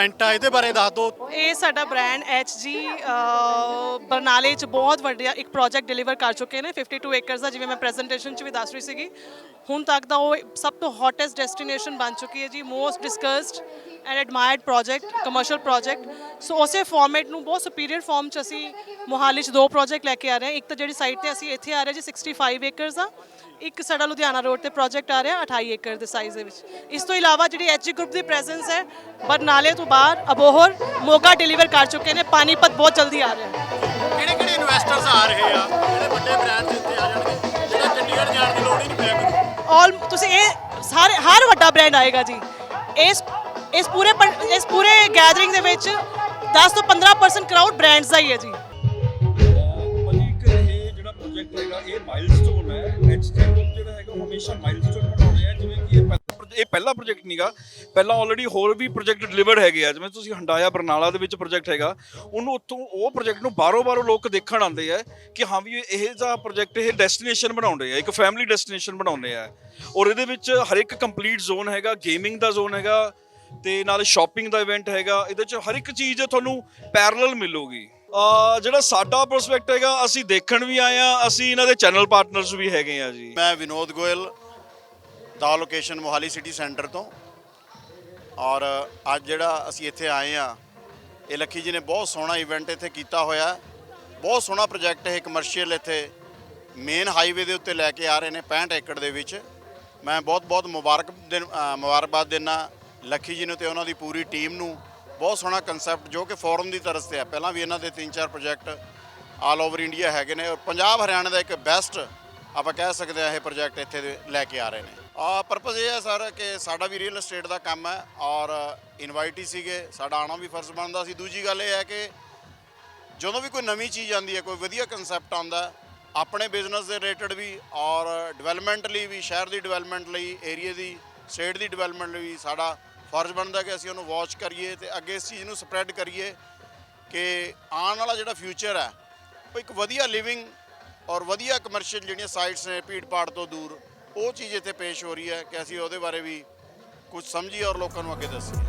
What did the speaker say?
Event ਆ ਇਹਦੇ ਬਾਰੇ ਦੱਸ ਦਿਓ। ਇਹ ਸਾਡਾ ਬ੍ਰਾਂਡ HG ਅ, ਬਰਨਾਲੇ ਚ ਬਹੁਤ ਵੱਡਾ ਇੱਕ ਪ੍ਰੋਜੈਕਟ ਡਿਲੀਵਰ ਕਰ ਚੁੱਕੇ ਨੇ 52 ਏਕਰਸ ਦਾ ਜਿਵੇਂ ਮੈਂ ਪ੍ਰੈਜੈਂਟੇਸ਼ਨ ਚ ਵੀ ਦੱਸ ਰਹੀ ਸੀਗੀ। ਹੁਣ ਤੱਕ ਦਾ ਉਹ ਸਭ ਤੋਂ ਹੌਟੈਸਟ ਡੈਸਟੀਨੇਸ਼ਨ ਬਣ ਚੁੱਕੀ ਹੈ ਜੀ most discussed and admired project commercial project so ਉਸੇ ਫਾਰਮੈਟ ਨੂੰ ਬਹੁਤ ਸੁਪੀਰੀਅਰ ਫਾਰਮ ਚ ਅਸੀਂ ਮੋਹਾਲੀ ਚ ਦੋ ਪ੍ਰੋਜੈਕਟ ਲੈ ਕੇ ਆ ਰਹੇ ਹਾਂ ਇੱਕ ਤਾਂ ਜਿਹੜੀ ਸਾਈਟ ਤੇ ਅਸੀਂ ਇੱਥੇ ਆ ਰਹੇ ਜੀ 65 ਏਕਰਸ ਦਾ ਇੱਕ ਸਾਡਾ ਲੁਧਿਆਣਾ ਰੋਡ ਤੇ ਪ੍ਰੋਜੈਕਟ ਆ ਰਿਹਾ 28 ਏਕੜ ਦੇ ਸਾਈਜ਼ ਦੇ ਵਿੱਚ ਇਸ ਤੋਂ ਇਲਾਵਾ ਜਿਹੜੀ ਐਚਜੀ ਗਰੁੱਪ ਦੀ ਪ੍ਰੈਜ਼ੈਂਸ ਹੈ ਬਰਨਾਲੇ ਤੋਂ ਬਾਹਰ ਅਬੋਹਰ ਮੋਗਾ ਡਿਲੀਵਰ ਕਰ ਚੁੱਕੇ ਨੇ ਪਾਣੀਪਤ ਬਹੁਤ ਜਲਦੀ ਆ ਰਿਹਾ ਹੈ ਕਿਹੜੇ ਕਿਹੜੇ ਇਨਵੈਸਟਰਸ ਆ ਰਹੇ ਆ ਜਿਹੜੇ ਵੱਡੇ ਬ੍ਰਾਂਡਸ ਇੱਥੇ ਆ ਜਾਣਗੇ ਜਿਹੜਾ ਚੰਡੀਗੜ੍ਹ ਜਾਣ ਦੀ ਲੋੜ ਹੀ ਨਹੀਂ ਕਰੂ ਆਲ ਤੁਸੀਂ ਇਹ ਸਾਰੇ ਹਰ ਵੱਡਾ ਬ੍ਰਾਂਡ ਆਏਗਾ ਜੀ ਇਸ ਇਸ ਪੂਰੇ ਪੰ- ਇਸ ਪੂਰੇ ਗੈਦਰਿੰਗ ਦੇ ਵਿੱਚ 10 ਤੋਂ 15% ਕਰਾਊਡ ਬ੍ਰਾਂਡਸ ਦਾ ਹੀ ਹੈ ਜੀ। ਭਾਜੀ ਇੱਕ ਇਹ ਜਿਹੜਾ ਪ੍ਰੋਜੈਕਟ ਹੈਗਾ ਇਹ ਮਾਈਲਸਟੋਨ ਹੈ ਐਚਟੀ ਜਿਹੜਾ ਹੈਗਾ ਉਹ ਹਮੇਸ਼ਾ ਮਾਈਲਸਟੋਨ ਬਣਾਉਂਦੇ ਆ ਜਿਵੇਂ ਕਿ ਇਹ ਪਹਿਲਾ ਪ੍ਰੋਜ- ਇਹ ਪਹਿਲਾ ਪ੍ਰੋਜੈਕਟ ਨਹੀਂਗਾ ਪਹਿਲਾਂ ਆਲਰੇਡੀ ਹੋਰ ਵੀ ਪ੍ਰੋਜੈਕਟ ਡਿਲੀਵਰਡ ਹੈਗੇ ਆ। ਜਿਵੇਂ ਤੁਸੀਂ ਹੰਡਾਇਆ ਬਰਨਾਲਾ ਦੇ ਵਿੱਚ ਪ੍ਰੋਜੈਕਟ ਹੈਗਾ। ਉਹਨੂੰ ਉੱਥੋਂ ਉਹ ਪ੍ਰੋਜੈਕਟ ਨੂੰ ਬਾਰੋ ਬਾਰੋ ਲੋਕ ਦੇਖਣ ਆਉਂਦੇ ਆ ਕਿ ਹਾਂ ਵੀ ਇਹ ਜਿਹਾ ਪ੍ਰੋਜੈਕਟ ਇਹ ਡੈਸਟੀਨੇਸ਼ਨ ਬਣਾਉਂਦੇ ਆ। ਇੱਕ ਫੈਮਿਲੀ ਡੈਸਟੀਨੇਸ਼ਨ ਬਣਾਉਂਦੇ ਆ। ਔਰ ਇਹਦੇ ਵਿੱਚ ਹਰ ਇੱਕ ਕੰਪਲੀਟ ਜ਼ੋਨ ਹੈਗਾ। ਗੇਮਿੰਗ ਦਾ ਜ਼ੋਨ ਹੈਗਾ। ਤੇ ਨਾਲ ਸ਼ਾਪਿੰਗ ਦਾ ਇਵੈਂਟ ਹੈਗਾ, ਇਹਦੇ ਚ ਹਰ ਇੱਕ ਚੀਜ਼ ਤੁਹਾਨੂੰ ਪੈਰਲਲ ਮਿਲੂਗੀ। ਆ ਜਿਹੜਾ ਸਾਡਾ ਪ੍ਰੋਸਪੈਕਟ ਹੈਗਾ, ਅਸੀਂ ਦੇਖਣ ਵੀ ਆਏ ਆ ਅਸੀਂ ਇਹਨਾਂ ਦੇ ਚੈਨਲ ਪਾਰਟਨਰਸ ਵੀ ਹੈਗੇ ਆ ਜੀ। ਮੈਂ ਵਿਨੋਦ ਗੋਇਲ, ਦਾ ਲੋਕੇਸ਼ਨ ਮੋਹਾਲੀ ਸਿਟੀ ਸੈਂਟਰ ਤੋਂ। ਔਰ ਅੱਜ ਜਿਹੜਾ ਅਸੀਂ ਇੱਥੇ ਆਏ ਆ ਇਹ ਲੱਖੀ ਜੀ ਨੇ ਬਹੁਤ ਸੋਹਣਾ ਇਵੈਂਟ ਇੱਥੇ ਕੀਤਾ ਹੋਇਆ ਬਹੁਤ ਸੋਹਣਾ ਪ੍ਰੋਜੈਕਟ ਇਹ ਕਮਰਸ਼ੀਅਲ ਇੱਥੇ ਮੇਨ ਹਾਈਵੇ ਦੇ ਉੱਤੇ ਲੈ ਕੇ ਆ ਰਹੇ ਨੇ 65 ਏਕੜ ਦੇ ਵਿੱਚ। ਮੈਂ ਬਹੁਤ ਬਹੁਤ ਮੁਬਾਰਕ ਮੁਬਾਰਕਬਾਦ ਦਿੰਦਾ ਲੱਖੀ ਜੀ ਨੂੰ ਤੇ ਉਹਨਾਂ ਦੀ ਪੂਰੀ ਟੀਮ ਨੂੰ ਬਹੁਤ ਸੋਹਣਾ ਕਨਸੈਪਟ ਜੋ ਕਿ ਫੋਰਨ ਦੀ ਤਰਸ ਤੇ ਹੈ। ਪਹਿਲਾਂ ਵੀ ਇਹਨਾਂ ਦੇ 3-4 ਪ੍ਰੋਜੈਕਟ ਆਲ ਓਵਰ ਇੰਡੀਆ ਹੈਗੇ ਨੇ। ਔਰ ਪੰਜਾਬ, ਹਰਿਆਣਾ ਦਾ ਇੱਕ ਬੈਸਟ ਆਪਾਂ ਕਹਿ ਸਕਦੇ ਆ ਇਹ ਪ੍ਰੋਜੈਕਟ ਇੱਥੇ ਦੇ ਲੈ ਕੇ ਆ ਰਹੇ ਨੇ। ਆ ਪਰਪਸ ਇਹ ਹੈ ਸਰ ਕਿ ਸਾਡਾ ਵੀ ਰੀਅਲ ਏਸਟੇਟ ਦਾ ਕੰਮ ਹੈ ਔਰ ਇਨਵਾਈਟ ਹੀ ਸੀਗੇ, ਸਾਡਾ ਆਣਾ ਵੀ ਫਰਜ਼ ਬਣਦਾ ਸੀ। ਦੂਜੀ ਗੱਲ ਇਹ ਹੈ ਕਿ ਜਦੋਂ ਵੀ ਕੋਈ ਨਵੀਂ ਚੀਜ਼ ਆਉਂਦੀ ਹੈ, ਕੋਈ ਵਧੀਆ ਕਨਸੈਪਟ ਆਉਂਦਾ ਆਪਣੇ ਬਿਜ਼ਨਸ ਦੇ ਰਿਲੇਟਡ ਵੀ ਔਰ ਡਿਵੈਲਪਮੈਂਟ ਲਈ ਵੀ, ਸ਼ਹਿਰ ਦੀ ਡਿਵੈਲਪਮੈਂਟ ਲਈ ਏਰੀਆ ਦੀ ਸਟੇਟ ਦੀ ਡਿਵੈਲਪਮੈਂਟ ਲਈ ਵੀ ਸਾਡਾ ਫਰਜ਼ ਬਣਦਾ ਕਿ ਅਸੀਂ ਉਹਨੂੰ ਵਾਚ ਕਰੀਏ ਤੇ ਅੱਗੇ ਇਸ ਚੀਜ਼ ਨੂੰ ਸਪਰੈਡ ਕਰੀਏ ਕਿ ਆਉਣ ਵਾਲਾ ਜਿਹੜਾ ਫਿਊਚਰ ਹੈ, ਉਹ ਇੱਕ ਵਧੀਆ ਲਿਵਿੰਗ ਔਰ ਵਧੀਆ ਕਮਰਸ਼ੀਅਲ ਜਿਹੜੀਆਂ ਸਾਈਟਸ ਨੇ ਭੀੜ ਭਾੜ ਤੋਂ ਦੂਰ, ਉਹ ਚੀਜ਼ ਇੱਥੇ ਪੇਸ਼ ਹੋ ਰਹੀ ਹੈ ਕਿ ਅਸੀਂ ਉਹਦੇ ਬਾਰੇ ਵੀ ਕੁਝ ਸਮਝੀਏ ਔਰ ਲੋਕਾਂ ਨੂੰ ਅੱਗੇ ਦੱਸੀਏ।